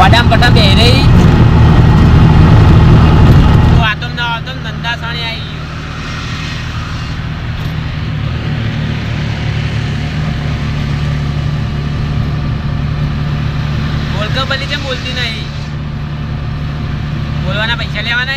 વાડામ કટા બે રહી આતમ ના આતમ નંદા સાણી આવી ગયું. બની કેમ બોલતી નહીં? બોલવાના પૈસા લેવાના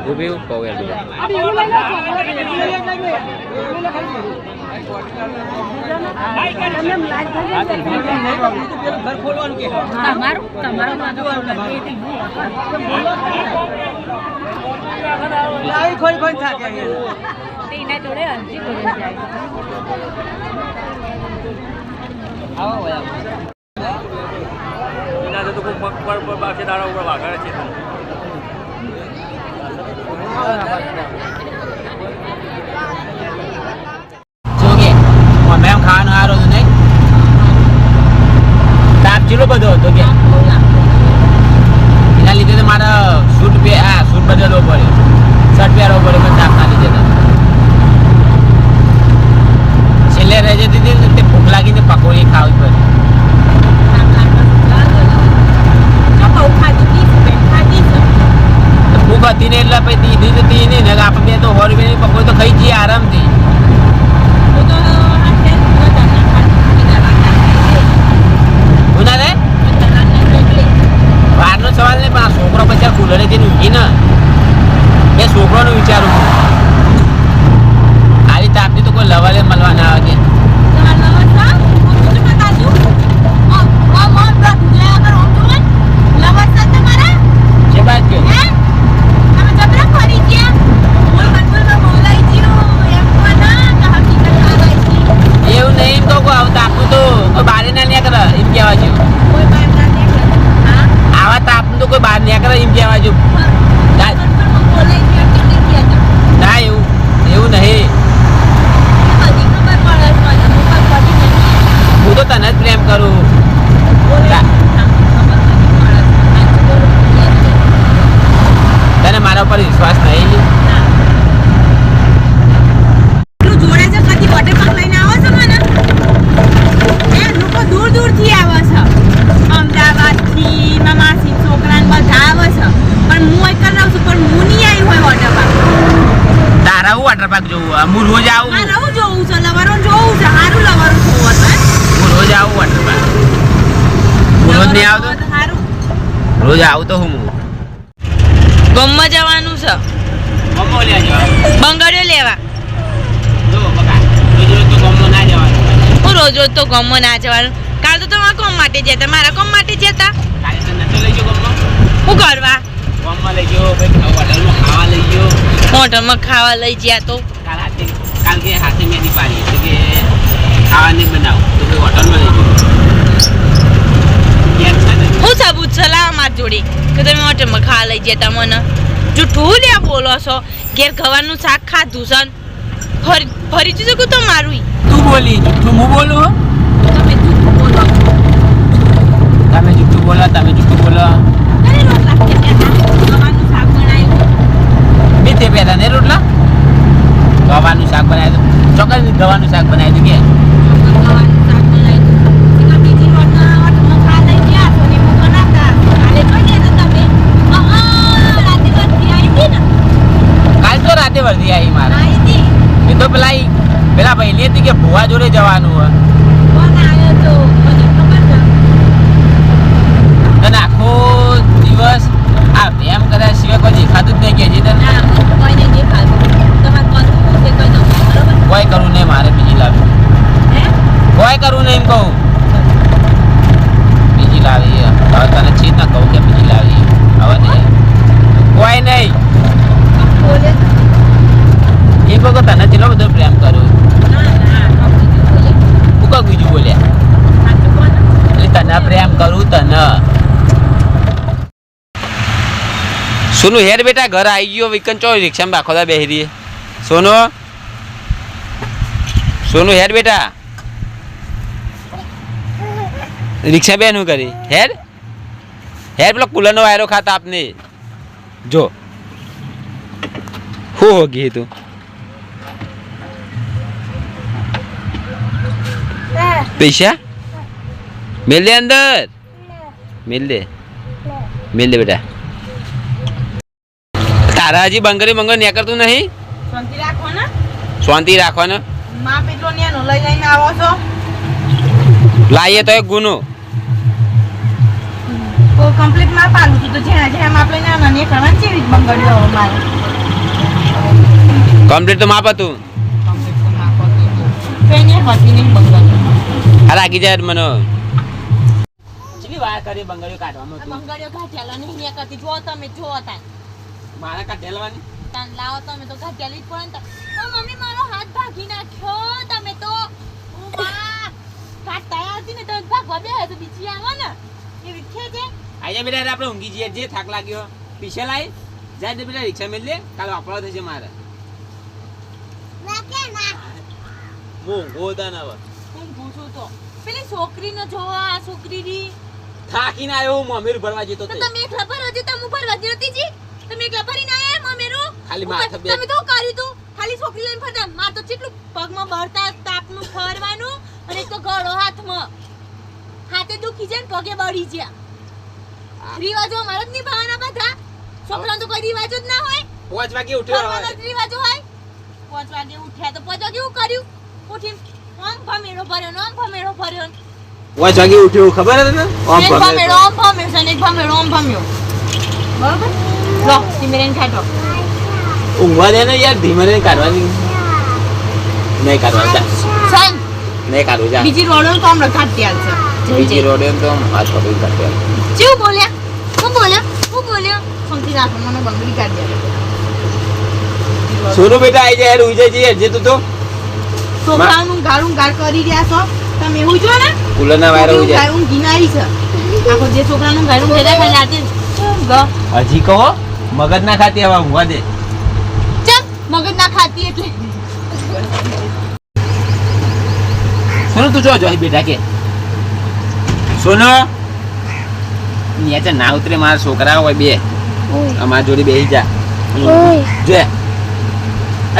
ઊભી ઊભો તમારું? એના જોડે કરી જાય. એના તો કોઈ પગ પર પર બાકી દાડા ઉપર વાગાડે છે જોગે અમે એમ ખાવાનું હારું હતું નહીં તાપ આપણે બે તો સો રૂપિયાની પકોડી તો ખાઈ જઈએ આરામથી હું તો હાથે વધારે ખાતી હું ના રે બહારનો સવાલ નહીં પણ આ છોકરો પછી કુલરે જઈને ઊંઘી ને એ છોકરોનું વિચારું છું. આવી તાપની તો કોઈ લવાલે મળવા ના આવે કે જે બાદ ગયો એવું નહીં તો કોઈ આવું તાપનું તો કોઈ બહાર ના ન્યા કરે એમ કહેવા જેવું આવા તાપનું તો કોઈ બહાર ન્યા કરે એમ કહેવા જેવું ના એવું એવું નહીં હું તો તને જ પ્રેમ કરું તને મારા ઉપર વિશ્વાસ નહીં? લોકો દૂરથી આવે છે. અમદાવાદથી માસી છોકરા બધા આવે છે. પણ હું એક રહું છું પણ હું નહીં આવી હોય વોટર પાર્ક તારા હું વોટર પાર્ક જોવું હું રોજ આવું. જોવું છે લવારું જોવું છે સારું લવારું જોવું રોજ આવું વોટરમાં હું રોજ નહીં આવતો? રોજ આવતો હું હું. ગમમાં જવાનું છે. બંગડીઓ લેવા રોજ રોજ તો ગમો ના જવાનું. કાલ તો તમારા કોમ માટે જતા. મારા કોમ માટે જતા. હું કરવા? હોટલમાં ખાવા લઈ ગયો. તો. કાલ હાથે કાલ કે હાથે મેંદી પાડી કે તો હોટલમાં લઈ હું સાબુત સલાહ મારી માર જોડે. કે તમે હોટલમાં ખા લઈ જતા મને. જૂઠું લ્યા બોલો છો. ઘેર ગવાનું શાક ખાધું છે ફરી ફરી જજો કે તમારું. ઈ. તું બોલી જુઠ્ઠું હું બોલું? તમે જૂઠું બોલો. તમે જુઠ્ઠું બોલો તમે જુઠ્ઠું બોલો. શાક બે તે? પહેલા ને રોટલા? ગવાનું શાક બનાવ્યું ચોક્કસ ગવાનું શાક બનાવ્યું કે? વર્ધી આવી મારે. એ તો પેલા પેલા હતી કે ભુવા જોડે જવાનું હોય. તને આખો દિવસ આ કર્યા સિવાય કોઈ દેખાતું જ નહીં કે હજી તને. કોઈ કરવું નહીં મારે બીજી લાવી હે કોઈ કરવું નહીં એમ કહું બીજી લાવી હવે તને ચીજ ના કહું કે બીજી લાવી હવે નહીં કોઈ નહીં બોલે એ કહું કે તને કેટલો બધો પ્રેમ કરું ના ના કપડી બોલે હું કહું બીજું બોલ્યા સાચું કોણ એટલે તને પ્રેમ કરું તને સોનું હેર બેટા ઘર આવી ગયો વિકન ચો રિક્ષામાં બાખોદા બેહી રહીએ. સોનુ? સોનું હેર બેટા? રિક્ષા બેન શું કરી? હેર? હેર પેલો કુલરનો વાયરો ખાતા આપને. જો. હું હો ગઈ તું? પૈસા? મિલ દે અંદર. મિલ દે. મિલ દે બેટા. તારા હજી બંગરી બંગર નીકળતું નહીં? શાંતિ રાખો ને શાંતિ રાખવાનો? માં લઈ લઈને આવો છો? લાવીએ તો એક ગુનો. તો કમ્પ્લીટમાં પાલું છું તો જ્યાં જ્યાં આપણે નાના ને કરવાની છે બંગડીઓ મારે. કમ્પ્લીટ તો માપ હતું. કમ્પ્લીટ તો માં કરતું તેને હતી નહીં બંગડીઓ આ લાગી જાય મને. વાર કરી બંગડીઓ કાઢવામાં તું. બંગડીઓ નહીં ને કરતી. જો તમે જો તા મારા કાઢેલવાની તાન લાવો તમે તો ઘાટિયાલી જ પડે ને તો. મમ્મી મારો હાથ ભાગી નાખ્યો. તમે તો ઓ માં કાટતા આવતી ને તો ભાગવા બે તો બીજી આવો ને. એ છે? છે આજે બેટા આપણે ઊંઘી જઈએ. જે થાક લાગ્યો. પીછે લાઈ? જાય તો બેટા રિક્ષા મેલ લે કાલે વાપરવા થશે મારે. ઊંઘો હતા ને. હવે. હું પૂછું તો. પેલી છોકરીનો જોવા આ છોકરી રી થાકીને આવ્યો હું મમ્મીર ભરવા જતો તો તમે એકલા ભરવા હજી હું ઉપર જતી હતી જી. તમે એકલા ભરીને આયા મમેરો ખાલી માથે બે- તમે તો કર્યું તું? ખાલી છોકરી લઈને ફરતા. માર તો કેટલું પગમાં બળતા તાપનું ફરવાનું અને તો ગળો હાથમાં. હાથે દુખી જાય ને પગે બળી ગયા રિવાજો અમારો જ નિભાવવાના બધા. છોકરાનો તો કોઈ રિવાજો જ ના હોય. પાંચ વાગે ઉઠ્યો હોય. રિવાજો હોય. પાંચ વાગે ઉઠ્યા તો પાંચ વાગે હું કર્યું? ઉઠીને આમ ભમેડો ભર્યો ને આમ ભમેડો ભર્યો પાંચ વાગે ઉઠ્યો ખબર હતી ને આમ ભમેડો આમ ભમ્યો છે ભમેડો આમ ભમ્યો. બરોબર? લો સિમરેન કાઢો. ઊંઘવા દે ને યાર ધીમે રહીને કાઢવાની નહીં કાઢવા જા સન નહીં કાઢવું જા. બીજી રોડો તો આમ રખાતી હાલ છે. બીજી જય તો આમ હાથ પકડી કાઢવા શું બોલ્યા? હું બોલ્યો? હું બોલ્યો? સમજી રાખો મને બંગડી કાઢી સોનું બેટા આઈ જાય યાર ઉઈ જાય તું તો. છોકરાનું ગાળું ગાળ કરી રહ્યા છો. તમે એવું જો ને? કુલરના વાયર ઉઈ જાય. ગાળું ગિનારી છે. આખો જે છોકરાનું ગાળું ખાલી આજે હજી કહો. મગજ ના ખાતી હવે ઊંઘવા દે. ચલ મગજ ના ખાતી એટલે. સોનું તું જો જો બેટા કે. સોનો ન્યાચે ના ઉતરે મારા છોકરા હોય બે. અમારા જોડે બેસી જા. જો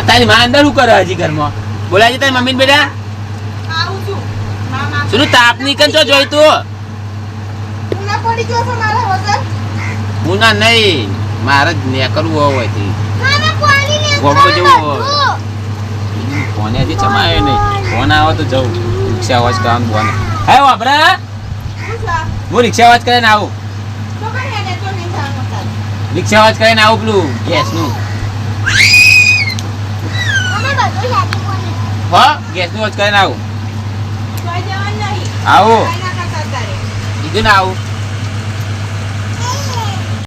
તારી માં અંદર શું કરે હજી ઘરમાં? બોલાય છે તારી મમ્મી બેટા સોનું તાપ નીકળ છો જોઈ તું. ઉના પડી ગયો છો મારા વગર. હું ના નહીં. મારે જ નેકરવું હોયથી લે જેવું ફોને હજી ચમાયો નહીં? ફોન આવે તો જવું? રિક્ષા અવાજ કરવાનું ફોન હા વાપરા? હું રિક્ષા અવાજ કરીને આવું? રિક્ષા અવાજ કરીને આવું પેલું ગેસનું ગેસનું અવાજ કરીને આવું? આવું? કીધું ને આવું.